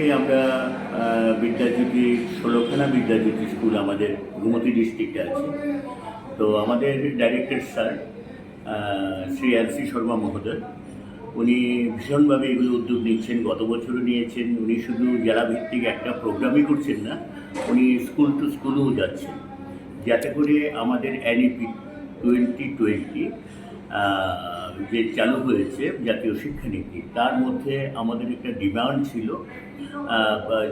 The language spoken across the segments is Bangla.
থেকে আমরা বিদ্যাজ্যোতি ষোলোখানা বিদ্যাজ্যোতি স্কুল আমাদের গোমতী ডিস্ট্রিক্টে আছে। তো আমাদের director sir Shri L C Sharma মহোদয়, উনি ভীষণভাবে এগুলো উদ্যোগ নিচ্ছেন, গত বছরও নিয়েছেন। উনি শুধু জেলা ভিত্তিক একটা প্রোগ্রামই করছেন না, উনি স্কুল টু স্কুলেও যাচ্ছেন। যাতে করে আমাদের এনইপি টোয়েন্টি টোয়েন্টি যে চালু হয়েছে জাতীয় শিক্ষানীতি, তার মধ্যে আমাদের একটা ডিমান্ড ছিল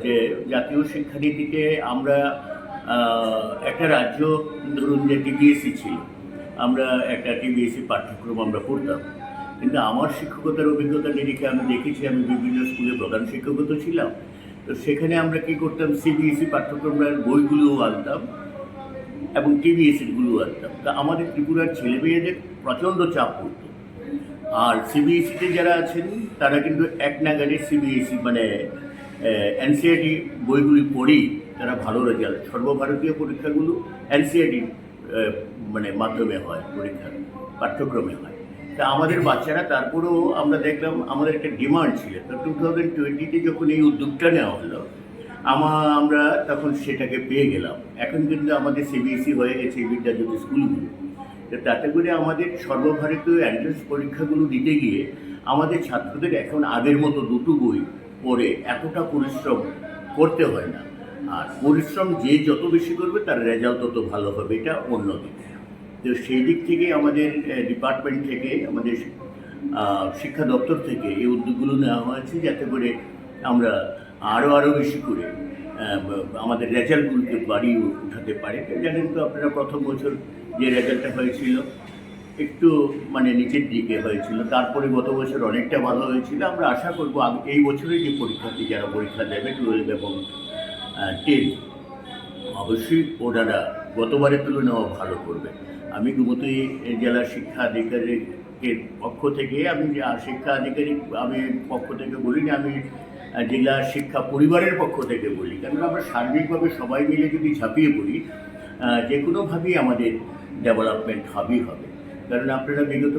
যে জাতীয় শিক্ষানীতিতে আমরা একটা রাজ্য, ধরুন যে টিবিএসসি ছিল, আমরা একটা টিবিএসসি পাঠ্যক্রম আমরা পড়তাম কিন্তু আমার শিক্ষকতার অভিজ্ঞতা নিরিখে আমি দেখেছি, আমি বিভিন্ন স্কুলে প্রধান শিক্ষকতা ছিলাম। তো সেখানে আমরা কি করতাম সিবিএসসি পাঠ্যক্রমের বইগুলোও আনতাম এবং টিভিএসিগুলো আনতাম। তা আমাদের ত্রিপুরার ছেলে মেয়েদের প্রচণ্ড চাপ পড়তো। আর সিবিএসিতে যারা আছেন, তারা কিন্তু এক নাগারে সিবিএসি মানে এনসিআরটি বইগুলি পড়েই তারা ভালো রেজাল্ট সর্বভারতীয় পরীক্ষাগুলো এনসিআরটি মানে মাধ্যমে হয় পরীক্ষা পাঠ্যক্রমে হয়। তা আমাদের বাচ্চারা, তারপরেও আমরা দেখলাম, আমাদের একটা ডিমান্ড ছিল। তো টু থাউজেন্ড টোয়েন্টিতে যখন এই উদ্যোগটা নেওয়া হলো, আমা, আমরা তখন সেটাকে পেয়ে গেলাম। এখন কিন্তু আমাদের সিবিএসই হয়ে গেছে বিদ্যাজ্যোতি স্কুলগুলো। তাতে করে আমাদের সর্বভারতীয় অ্যান্ট্রান্স পরীক্ষাগুলো দিতে গিয়ে আমাদের ছাত্রদের এখন আগের মতো দুটো বই পড়ে এতটা পরিশ্রম করতে হয় না। আর পরিশ্রম যে যত বেশি করবে তার রেজাল্ট তত ভালো হবে, এটা অন্যদিক তো সেই দিক থেকে আমাদের ডিপার্টমেন্ট থেকে, আমাদের শিক্ষা দপ্তর থেকে এই উদ্যোগগুলো নেওয়া হয়েছে যাতে করে আমরা আরও আরও বেশি করে আমাদের রেজাল্টগুলোকে বাড়িয়ে উঠাতে পারে। জানেন তো আপনারা প্রথম বছর যে রেজাল্টটা হয়েছিল, একটু মানে নিচের দিকে হয়েছিল। তারপরে গত বছর অনেকটা ভালো হয়েছিল। আমরা আশা করব এই বছরে যে পরীক্ষার্থী যারা পরীক্ষা দেবে টুয়েলভ এবং টেন অবশ্যই ওনারা গতবারের তুলনায় ভালো করবে। আমি গুমতি জেলা শিক্ষা আধিকারিকের পক্ষ থেকে আমি শিক্ষা আধিকারিক আমি পক্ষ থেকে বলি না আমি জেলা শিক্ষা পরিবারের পক্ষ থেকে বলি। কারণ আমরা সার্বিকভাবে সবাই মিলে যদি ঝাঁপিয়ে পড়ি যে কোনোভাবেই আমাদের ডেভেলপমেন্ট হবেই হবে। কারণ আপনারা বিগত